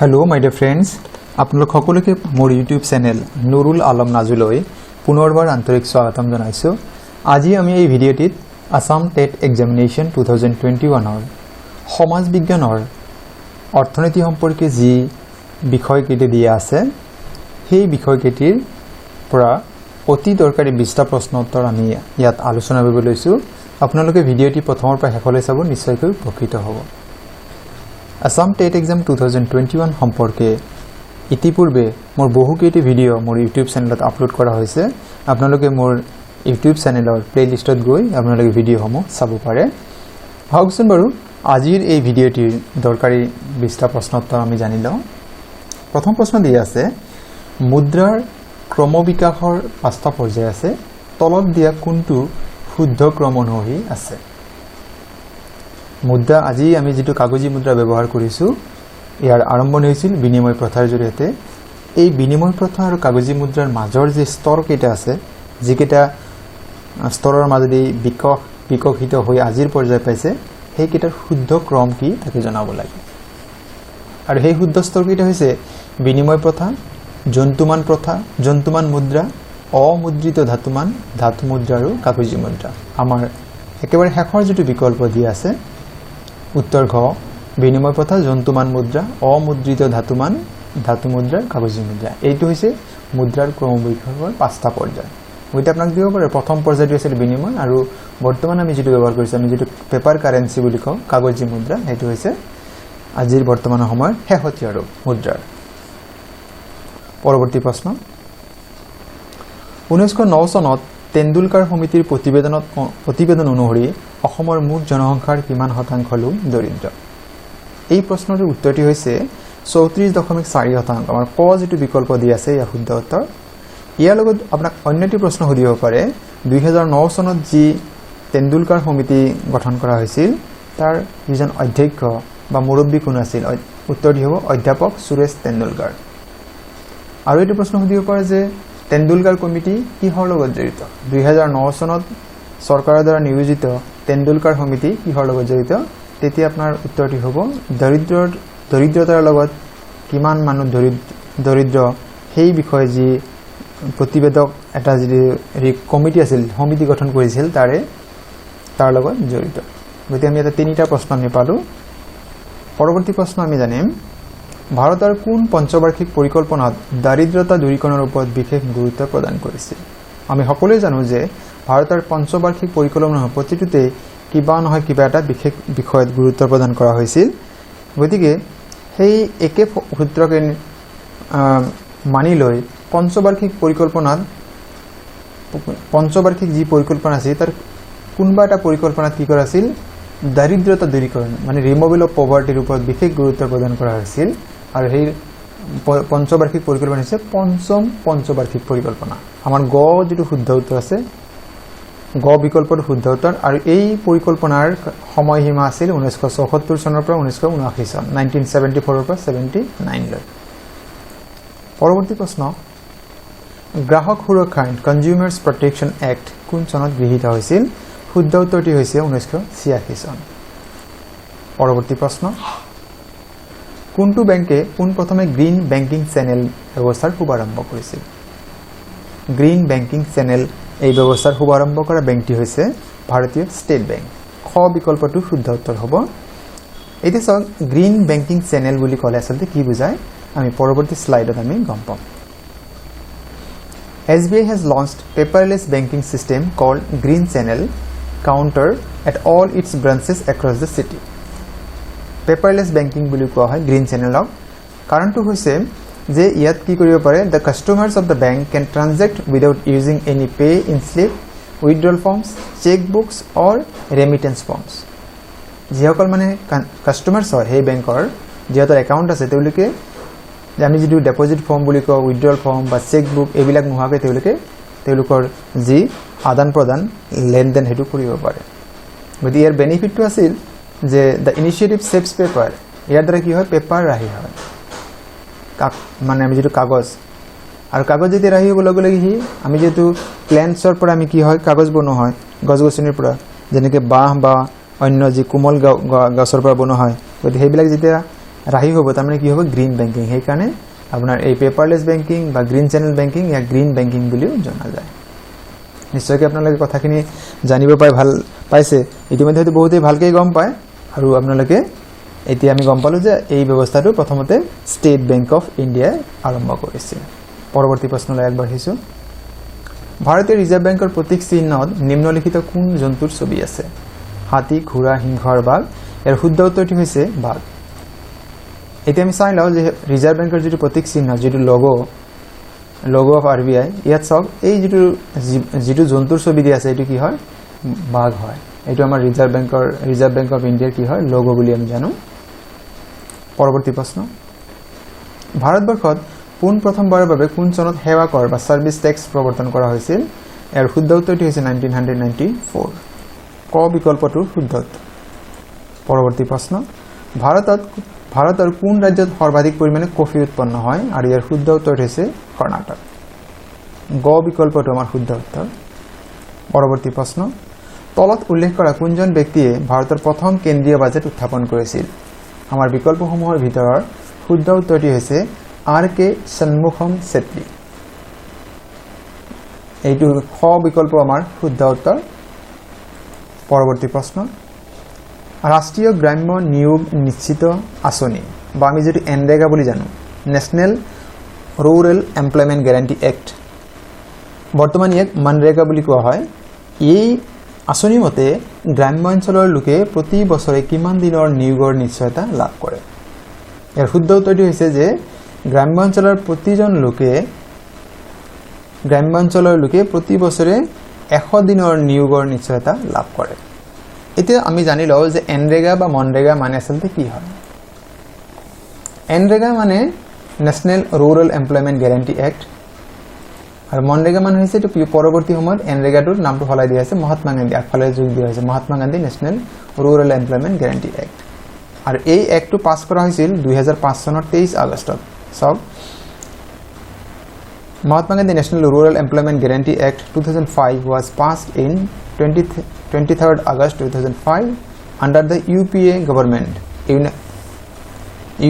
Hello মাই dear friends আপোনালোক সকলোকে মোৰ ইউটিউব চেনেল নুৰুল আলম নাজুলৈ পুনৰবাৰ আন্তৰিক স্বাগতম জনাইছোঁ। আজি আমি এই ভিডিঅ'টিত Assam TET examination two thousand twenty ওৱানৰ সমাজ বিজ্ঞানৰ অৰ্থনীতি সম্পৰ্কে যি বিষয়কেইটি দিয়া আছে সেই বিষয়কেইটিৰ পৰা অতি দৰকাৰী বিছটা প্ৰশ্ন উত্তৰ আমি ইয়াত আলোচনা কৰিব লৈছোঁ। আপোনালোকে ভিডিঅ'টি প্ৰথমৰ পৰা শেষলৈ চাব নিশ্চয়কৈ উপকৃত হ'ব। Assam TET exam two thousand twenty one সম্পৰ্কে ইতিপূৰ্বে মোৰ বহুকেইটি ভিডিঅ' মোৰ ইউটিউব চেনেলত আপলোড কৰা হৈছে। আপোনালোকে মোৰ ইউটিউব চেনেলৰ প্লে'লিষ্টত গৈ আপোনালোকে ভিডিঅ'সমূহ চাব পাৰে। আহকচোন বাৰু আজিৰ এই ভিডিঅ'টিৰ দৰকাৰী বিছটা প্ৰশ্নোত্তৰ আমি জানি লওঁ। প্ৰথম প্ৰশ্ন দি আছে মুদ্ৰাৰ ক্ৰমবিকাশৰ পাঁচটা পৰ্যায় আছে তলত দিয়া কোনটো শুদ্ধ ক্ৰম অনুসৰি আছে? মুদ্ৰা আজি আমি যিটো কাগজী মুদ্ৰা ব্যৱহাৰ কৰিছোঁ ইয়াৰ আৰম্ভণি হৈছিল বিনিময় প্ৰথাৰ জৰিয়তে। এই বিনিময় প্ৰথা আৰু কাগজী মুদ্ৰাৰ মাজৰ যি স্তৰকেইটা আছে যিকেইটা স্তৰৰ মাজেদি বিকশ বিকশিত হৈ আজিৰ পৰ্যায় পাইছে সেইকেইটাৰ শুদ্ধ ক্ৰম কি তাকে জনাব লাগে। আৰু সেই শুদ্ধ স্তৰকেইটা হৈছে বিনিময় প্ৰথা জন্তুমান প্ৰথা জন্তুমান মুদ্ৰা অমুদ্ৰিত ধাতুমান ধাতু মুদ্ৰা আৰু কাগজী মুদ্ৰা। আমাৰ একেবাৰে শেষৰ যিটো বিকল্প দিয়া আছে উত্তৰ ঘ, বিনিময় প্ৰথা জন্তুমান মুদ্ৰা অমুদ্ৰিত ধাতুমান, ধাতু মুদ্ৰা কাগজী মুদ্ৰা এইটো হৈছে মুদ্ৰাৰ ক্ৰমবিকাশৰ পাঁচটা পৰ্যায়। এতিয়া আপোনাক দিব পাৰে, প্ৰথম পৰ্যায়টো আছিল বিনিময় আৰু বৰ্তমান আমি যিটো ব্যৱহাৰ কৰিছোঁ, আমি যিটো পেপাৰ কাৰেঞ্চি বুলি কওঁ, কাগজী মুদ্ৰা, সেইটো হৈছে আজিৰ বৰ্তমানৰ সময়ৰ শেহতীয়া আৰু মুদ্ৰাৰ। পৰৱৰ্তী প্ৰশ্ন। ঊনৈছশ ন চনত তেণ্ডুলকাৰ সমিতিৰ প্ৰতিবেদনত প্ৰতিবেদন অনুসৰি অসমৰ মুঠ জনসংখ্যাৰ কিমান শতাংশ লোক দৰিদ্ৰ? এই প্ৰশ্নটোৰ উত্তৰটি হৈছে চৌত্ৰিছ দশমিক চাৰি শতাংশ। আমাৰ ক যিটো বিকল্প দি আছে ইয়াৰ শুদ্ধ উত্তৰ? ইয়াৰ লগত আপোনাক অন্য এটি প্ৰশ্ন সুধিব পাৰে। দুহেজাৰ ন চনত যি তেণ্ডুলকাৰ সমিতি গঠন কৰা হৈছিল তাৰ যিজন অধ্যক্ষ বা মুৰব্বী কোন আছিল? উত্তৰটি হ'ব অধ্যাপক সুৰেশ তেণ্ডুলকাৰ। আৰু এইটো প্ৰশ্ন সুধিব পাৰে যে তেণ্ডুলকাৰ কমিটি কিহৰ লগত জড়িত? দুহেজাৰ ন চনত চৰকাৰৰ দ্বাৰা নিয়োজিত তেণ্ডুলকাৰ সমিতি কিহৰ লগত জড়িত? তেতিয়া আপোনাৰ উত্তৰটি হ'ব দৰিদ্ৰৰ দৰিদ্ৰতাৰ লগত কিমান মানুহ দৰিদ্ৰ সেই বিষয়ে যি প্ৰতিবেদক এটা যি হেৰি কমিটি আছিল সমিতি গঠন কৰিছিল তাৰে তাৰ লগত জড়িত। গতিকে আমি এটা তিনিটা প্ৰশ্ন আমি পালোঁ। পৰৱৰ্তী প্ৰশ্ন আমি জানিম। ভাৰতৰ কোন পঞ্চবাৰ্ষিক পৰিকল্পনাত দাৰিদ্ৰতা দূৰীকৰণৰ ওপৰত বিশেষ গুৰুত্ব প্ৰদান কৰিছিল আমি সকলোৱে জানো যে ভাৰতৰ পঞ্চবাৰ্ষিক পৰিকল্পনা প্ৰতিটোতেই কিবা নহয় কিবা এটা বিশেষ বিষয়ত গুৰুত্ব প্ৰদান কৰা হৈছিল। গতিকে সেই একে সূত্ৰকে মানি লৈ পঞ্চবাৰ্ষিক পৰিকল্পনাত পঞ্চবাৰ্ষিক যি পৰিকল্পনা আছিল তাৰ কোনোবা এটা পৰিকল্পনাত কি কৰা আছিল দাৰিদ্ৰতা দূৰীকৰণ মানে ৰিমুভেল অফ পভাৰ্টিৰ ওপৰত বিশেষ গুৰুত্ব প্ৰদান কৰা হৈছিল। আৰু সেই পঞ্চবাৰ্ষিক পৰিকল্পনা হৈছে পঞ্চম পঞ্চবাৰ্ষিক পৰিকল্পনা। আমাৰ গ যিটো শুদ্ধ উত্তৰ আছে, গ বিকল্পটো শুদ্ধ উত্তৰ, আৰু এই পৰিকল্পনাৰ সময়সীমা আছিল ঊনৈছশ চৌসত্তৰ চনৰ পৰা ঊনৈছশ ঊনাশী চন নাইনটিন ছেভেণ্টি ফ'ৰৰ পৰা ছেভেণ্টি নাইনলৈ পৰৱৰ্তী প্ৰশ্ন, গ্ৰাহক সুৰক্ষা আইন কনজিউমাৰ্ছ প্ৰটেকশ্যন এক্ট কোন চনত গৃহীত হৈছিল? শুদ্ধ উত্তৰটি হৈছে ঊনৈছশ ছিয়াশী চন। পৰৱৰ্তী প্ৰশ্ন কোনটো বেংকে পোনপ্ৰথমে গ্ৰীণ বেংকিং চেনেল ব্যৱস্থাৰ শুভাৰম্ভ কৰিছিল? গ্ৰীণ বেংকিং চেনেল এই ব্যৱস্থাৰ শুভাৰম্ভ কৰা বেংকটি হৈছে ভাৰতীয় ষ্টেট বেংক। খ বিকল্পটো শুদ্ধ উত্তৰ হ'ব। এতিয়া চাওক গ্ৰীণ বেংকিং চেনেল বুলি ক'লে আচলতে কি বুজায়? আমি পৰৱৰ্তী শ্লাইডত আমি গম পাম। S B I has launched paperless banking system called green channel counter at all its branches across the city paperless banking বুলি কোৱা হয় গ্ৰীণ চেনেলক কাৰণটো হৈছে যে ইয়াত কি কৰিব পাৰে the customers of the bank can transact without using any pay in slip withdrawal forms cheque books or remittance forms যিসকল মানে কাষ্টমাৰ্ছ হয় সেই বেংকৰ যিহঁতৰ একাউণ্ট আছে তেওঁলোকে আমি যিটো ডেপজিট ফৰ্ম বুলি কওঁ উইথড্ৰল ফৰ্ম বা চেক বুক এইবিলাক নোহোৱাকৈ তেওঁলোকে তেওঁলোকৰ যি আদান প্ৰদান লেনদেন সেইটো কৰিব পাৰে। গতিকে ইয়াৰ বেনিফিটটো আছিল যে দ্য ইনিচিয়েটিভ ছেভছ পেপাৰ ইয়াৰ দ্বাৰা কি হয়? পেপাৰ ৰাহি হয়। মানে আমি যিটো কাগজ। আৰু কাগজ যেতিয়া ৰাহি হ'ব লগে লগে সি আমি যিহেতু প্লেণ্টছৰ পৰা আমি কি হয়? কাগজ বনোৱা হয়। গছ গছনিৰ পৰা। যেনেকৈ বাঁহ বা অন্য যি কোমল গছৰ পৰা বনোৱা হয়। গতিকে সেইবিলাক যেতিয়া ৰাহি হ'ব তাৰমানে কি হ'ব? গ্ৰীণ বেংকিং সেইকাৰণে আপোনাৰ এই পেপাৰলেছ বেংকিং বা গ্ৰীণ চেনেল বেংকিং ইয়াক গ্ৰীণ বেংকিং বুলিও জনা যায়। নিশ্চয়কৈ আপোনালোকে কথাখিনি জানিব পাই ভাল পাইছে। ইতিমধ্যে হয়তো বহুতেই ভালকৈ গম পায়। আৰু আপোনালোকে এতিয়া আমি গম পালোঁ যে এই ব্যৱস্থাটো প্ৰথমতে ষ্টেট বেংক অফ ইণ্ডিয়াই আৰম্ভ কৰিছিল পৰৱৰ্তী প্ৰশ্নলৈ আগবাঢ়িছোঁ। ভাৰতীয় ৰিজাৰ্ভ বেংকৰ প্ৰতীক চিহ্নত নিম্নলিখিত কোন জন্তুৰ ছবি আছে? হাতী, ঘোঁৰা, সিংহ আৰু বাঘ। ইয়াৰ শুদ্ধ উত্তৰটি হৈছে? বাঘ। এতিয়া আমি চাই লওঁ যে ৰিজাৰ্ভ বেংকৰ যিটো প্ৰতীক চিহ্ন, যিটো logo logo of R B I ইয়াত চাওক, এই যিটো যিটো জন্তুৰ ছবি দিয়া আছে, এইটো কি হয়? বাঘ হয়। এইটো আমাৰ ৰিজাৰ্ভ বেংকৰ ৰিজাৰ্ভ বেংক অফ ইণ্ডিয়াৰ কি হয়? লগো বুলি আমি জানো। পৰৱৰ্তী প্ৰশ্ন। ভাৰতবৰ্ষত পোন প্ৰথমবাৰৰ বাবে কোন চনত সেৱা কৰ বা ছাৰ্ভিচ টেক্স প্ৰৱৰ্তন কৰা হৈছিল? ইয়াৰ শুদ্ধ উত্তৰটি হৈছে নাইনটিন হাণ্ড্ৰেড নাইণ্টি ফ'ৰ ক বিকল্পটোৰ শুদ্ধ পৰৱৰ্তী প্ৰশ্ন। ভাৰতত ভাৰতৰ কোন ৰাজ্যত সৰ্বাধিক পৰিমাণে কফি উৎপন্ন হয়? আৰু ইয়াৰ শুদ্ধ উত্তৰ হৈছে কৰ্ণাটক। গ বিকল্পটো আমাৰ শুদ্ধ উত্তৰ। পৰৱৰ্তী প্ৰশ্ন। তলত উল্লেখ কৰা কোনজন ব্যক্তিয়ে ভাৰতৰ প্ৰথম কেন্দ্ৰীয় বাজেট উত্থাপন কৰিছিল? আমাৰ বিকল্পসমূহৰ ভিতৰৰ শুদ্ধ উত্তৰটি হৈছে আৰ কে সন্মুখম চেত্ৰী এইটো খ বিকল্প আমাৰ শুদ্ধ উত্তৰ। পৰৱৰ্তী প্ৰশ্ন। ৰাষ্ট্ৰীয় গ্ৰাম্য নিয়োগ নিশ্চিত আঁচনি। বা আমি যিটো এনৰেগা বুলি জানো national rural employment guarantee act বৰ্তমান ইয়াক মনৰেগা বুলি কোৱা হয়। এই আঁচনি মতে, গ্ৰাম্য অঞ্চলৰ লোকে প্ৰতি বছৰে কিমান দিনৰ নিয়োগৰ নিশ্চয়তা লাভ কৰে? ইয়াৰ শুদ্ধ উত্তৰটি হৈছে যে, গ্ৰাম্য অঞ্চলৰ প্ৰতিজন লোকে, গ্ৰাম্য অঞ্চলৰ লোকে প্ৰতি বছৰে এশ দিনৰ নিয়োগৰ নিশ্চয়তা লাভ কৰে। এতিয়া আমি জানি লওঁ যে এনৰেগা বা মনৰেগা মানে আচলতে কি হয়? এনৰেগা মানে national rural employment guarantee act আৰু মনৰেগা মানে হৈছে এইটো পি- পৰৱৰ্তী সময়ত এনৰেগাটোৰ নামটো সলাই দিয়া হৈছে মহাত্মা গান্ধী। আগফালে যোগ দিয়া হৈছে Mahatma Gandhi national rural employment guarantee act আৰু এই এক্টটো পাছ কৰা হৈছিল দুহেজাৰ পাঁচ চনৰ তেইছ আগষ্টত চাওক Mahatma Gandhi National Rural Employment Guarantee Act 2005 was passed in 20 23rd August 2005 under the UPA government. Uni-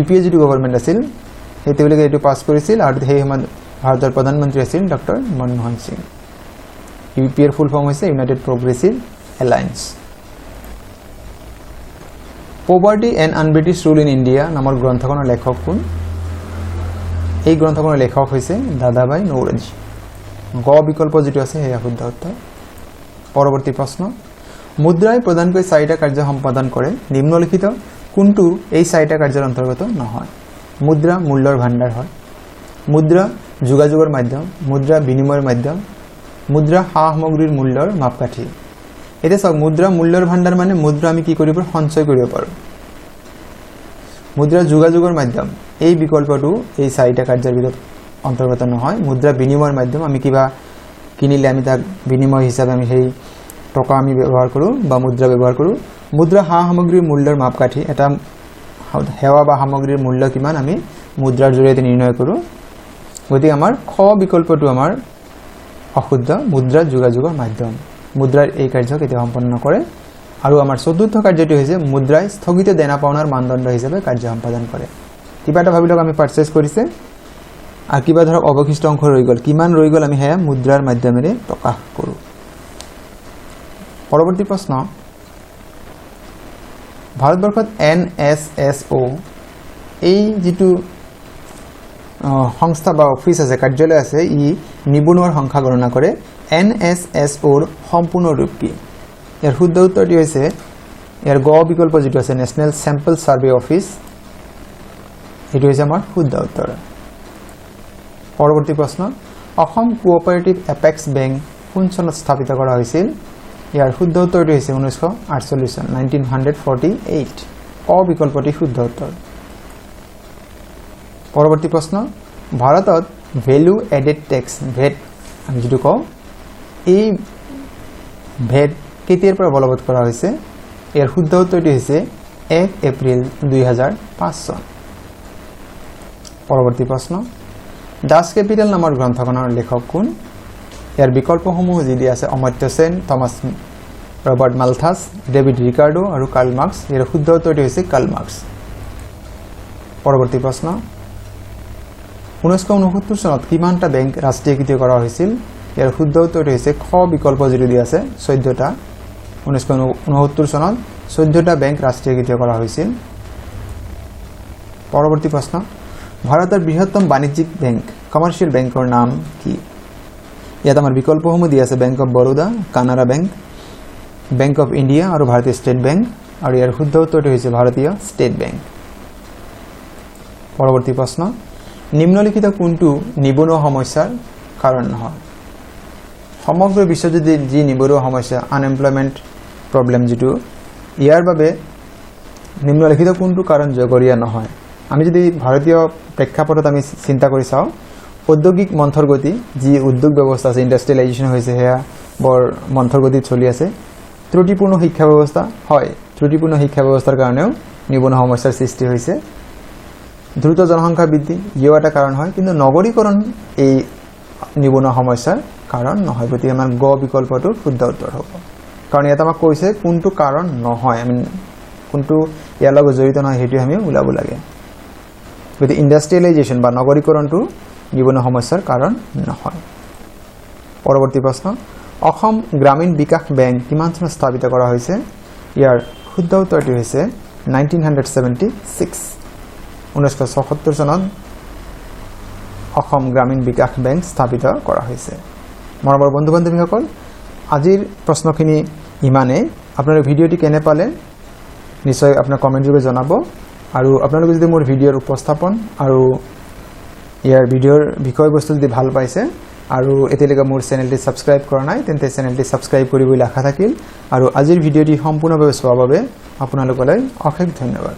UPA যিটো গভৰ্ণমেণ্ট আছিল, সেই তেওঁলোকে এইটো পাছ কৰিছিল। আৰু সেই সময়ত ভাৰতৰ প্ৰধানমন্ত্ৰী আছিল doctor Manmohan Singh. U P এৰ ফুল ফৰ্ম হৈছে united progressive alliance poverty and un-British rule in India নামৰ গ্ৰন্থখনৰ লেখক কোন? এই গ্ৰন্থখনৰ লেখক হৈছে দাদাবাই নৌৰাজী। গ বিকল্প যিটো আছে সেয়া শুদ্ধ উত্তৰ। পৰৱৰ্তী প্ৰশ্ন। মুদ্ৰাই প্ৰধানকৈ চাৰিটা কাৰ্য সম্পাদন কৰে। নিম্নলিখিত, কোনটো এই চাৰিটা কাৰ্যৰ অন্তৰ্গত নহয়? মুদ্ৰা মূল্যৰ ভাণ্ডাৰ হয়। মুদ্ৰা যোগাযোগৰ মাধ্যম মুদ্ৰা বিনিময়ৰ মাধ্যম মুদ্ৰা সা সামগ্ৰীৰ মূল্যৰ মাপকাঠি। এতিয়া চাওক মুদ্ৰা মূল্যৰ ভাণ্ডাৰ মানে মুদ্ৰা আমি কি কৰিব পাৰোঁ? সঞ্চয় কৰিব পাৰোঁ। মুদ্ৰা যোগাযোগৰ মাধ্যম এই বিকল্পটো এই চাৰিটা কাৰ্যৰ ভিতৰত অন্তৰ্গত নহয়। মুদ্ৰা বিনিময়ৰ মাধ্যম আমি কিবা কিনিলে আমি তাক বিনিময় হিচাপে আমি সেই টকা আমি ব্যৱহাৰ কৰোঁ বা মুদ্ৰা ব্যৱহাৰ কৰোঁ। মুদ্ৰা সা সামগ্ৰীৰ মূল্যৰ মাপকাঠি এটা সেৱা বা সামগ্ৰীৰ মূল্য কিমান আমি মুদ্ৰাৰ জৰিয়তে নিৰ্ণয় কৰোঁ। গতিকে আমাৰ খ বিকল্পটো আমাৰ অশুদ্ধ মুদ্ৰা যোগাযোগৰ মাধ্যম। মুদ্ৰাৰ এই কাৰ্য কেতিয়াও সম্পন্ন নকৰে। আৰু আমাৰ চতুৰ্থ কাৰ্যটো হৈছে মুদ্ৰাই স্থগিত দেনা পাওনাৰ মানদণ্ড হিচাপে কাৰ্য সম্পাদন কৰে। কিবা এটা ভাবি লওক আমি পাৰ্চেছ কৰিছে। আৰু কিবা ধৰক অৱশিষ্ট অংশ ৰৈ গ'ল। কিমান ৰৈ গ'ল আমি সেয়া মুদ্ৰাৰ মাধ্যমেৰে প্ৰকাশ কৰোঁ। পৰৱৰ্তী প্ৰশ্ন। ভাৰতবৰ্ষত এন এছ এছ অ' এই যিটো সংস্থা বা অফিচ আছে কাৰ্যালয় আছে ই নিবনুৱাৰ সংখ্যা গণনা কৰে। এন এছ এছ অ'ৰ সম্পূৰ্ণ ৰূপ কি? ইয়াৰ শুদ্ধ উত্তৰটি হৈছে ইয়াৰ গ বিকল্প যিটো আছে নেশ্যনেল চেম্পল ছাৰ্ভে অফিচ সেইটো হৈছে আমাৰ শুদ্ধ উত্তৰ। পৰৱৰ্তী প্ৰশ্ন অসম কোঅপাৰেটিভ এপেক্স বেংক কোন চনত স্থাপিত কৰা হৈছিল? ইয়াৰ শুদ্ধ উত্তৰটি হৈছে ঊনৈছশ আঠচল্লিছ চন নাইনটিন হাণ্ড্ৰেড ফৰ্টি এইট ক বিকল্পটি শুদ্ধ উত্তৰ। পৰৱৰ্তী প্ৰশ্ন ভাৰতত ভেলু এডেড টেক্স ভেট আমি যিটো কওঁ, এই ভেট কেতিয়াৰ পৰা বলবৎ কৰা হৈছে? ইয়াৰ শুদ্ধ উত্তৰটি হৈছে এক এপ্ৰিল দুই হাজাৰ পাঁচ চন পৰৱৰ্তী প্ৰশ্ন, দাস কেপিটেল নামৰ গ্ৰন্থখনৰ লেখক কোন? ইয়াৰ বিকল্পসমূহ যি দিয়া আছে Amartya Sen, Thomas Robert Malthus, David Ricardo আৰু কাৰ্ল মাৰ্কছ। ইয়াৰ শুদ্ধ উত্তৰটি হৈছে কাৰ্ল মাৰ্কছ। পৰৱৰ্তী প্ৰশ্ন ঊনৈছশ ঊনসত্তৰ চনত কিমানটা বেংক ৰাষ্ট্ৰীয়কৃত কৰা হৈছিল? ইয়াৰ শুদ্ধ উত্তৰটো হৈছে খ বিকল্প যিটো দি আছে চৈধ্যটা। ঊনৈছশ ঊনসত্তৰ চনত চৈধ্যটা বেংক ৰাষ্ট্ৰীয়কৃত কৰা হৈছিল। পৰৱৰ্তী প্ৰশ্ন ভাৰতৰ বৃহত্তম বাণিজ্যিক বেংক কমাৰ্চিয়েল বেংকৰ নাম কি? ইয়াত আমাৰ বিকল্পসমূহ দি আছে bank of Baroda Canara bank bank of India আৰু ভাৰতীয় ষ্টেট বেংক আৰু ইয়াৰ শুদ্ধ উত্তৰটো হৈছে ভাৰতীয় ষ্টেট বেংক পৰৱৰ্তী প্ৰশ্ন নিম্নলিখিত কোনটো নিবনুৱা সমস্যাৰ কাৰণ নহয়? সমগ্ৰ বিশ্বজুৰি যি নিবনুৱা সমস্যা আনএমপ্লয়মেণ্ট প্ৰব্লেম যিটো ইয়াৰ বাবে নিম্নলিখিত কোনটো কাৰণ জগৰীয়া নহয়? আমি যদি ভাৰতীয় প্ৰেক্ষাপটত আমি চিন্তা কৰি চাওঁ ঔদ্যোগিক মন্থৰ গতি যি উদ্যোগ ব্যৱস্থা আছে ইণ্ডাষ্ট্ৰিয়েলাইজেশ্যন হৈছে সেয়া বৰ মন্থৰ গতিত চলি আছে ত্ৰুটিপূৰ্ণ শিক্ষা ব্যৱস্থা হয় ত্ৰুটিপূৰ্ণ শিক্ষা ব্যৱস্থাৰ কাৰণেও নিবনুৱা সমস্যাৰ সৃষ্টি হৈছে। দ্ৰুত জনসংখ্যা বৃদ্ধি ইও এটা কাৰণ হয়, কিন্তু নগৰীকৰণ এই নিবনুৱা সমস্যাৰ কাৰণ নহয়। গতিকে আমাৰ গ বিকল্পটো শুদ্ধ উত্তৰ হ'ব। কাৰণ ইয়াত আমাক কৈছে কোনটো কাৰণ নহয়। আমি কোনটো ইয়াৰ লগত জড়িত নহয় সেইটোৱে আমি ওলাব লাগে। গতিকে ইণ্ডাষ্ট্ৰিয়েলাইজেশ্যন বা নগৰীকৰণটো নিবনুৱা সমস্যাৰ কাৰণ নহয়। পৰৱৰ্তী প্ৰশ্ন, অসম গ্ৰামীণ বিকাশ বেংক কিমান চনত স্থাপিত কৰা হৈছে? ইয়াৰ শুদ্ধ উত্তৰটি হৈছে নাইনটিন হাণ্ড্ৰেড ছেভেণ্টি ছিক্স ঊনৈছশ ছয়সত্তৰ চনত অসম গ্ৰামীণ বিকাশ বেংক স্থাপিত কৰা হৈছে মৰমৰ বন্ধু বান্ধৱীসকল আজিৰ প্ৰশ্নখিনি ইমানেই আপোনালোকে ভিডিঅ'টি কেনে পালে? নিশ্চয় আপোনাৰ কমেণ্ট যোগে জনাব। আৰু আপোনালোকে যদি মোৰ ভিডিঅ'ৰ উপস্থাপন আৰু ইয়াৰ ভিডিঅ'ৰ বিষয়বস্তু যদি ভাল পাইছে আৰু এতিয়ালৈকে মোৰ চেনেলটি ছাবস্ক্ৰাইব কৰা নাই তেন্তে চেনেলটি ছাবস্ক্ৰাইব কৰিবলৈ আশা থাকিল। আৰু আজিৰ ভিডিঅ'টি সম্পূৰ্ণভাৱে চোৱাৰ বাবে আপোনালোকলৈ অশেষ ধন্যবাদ।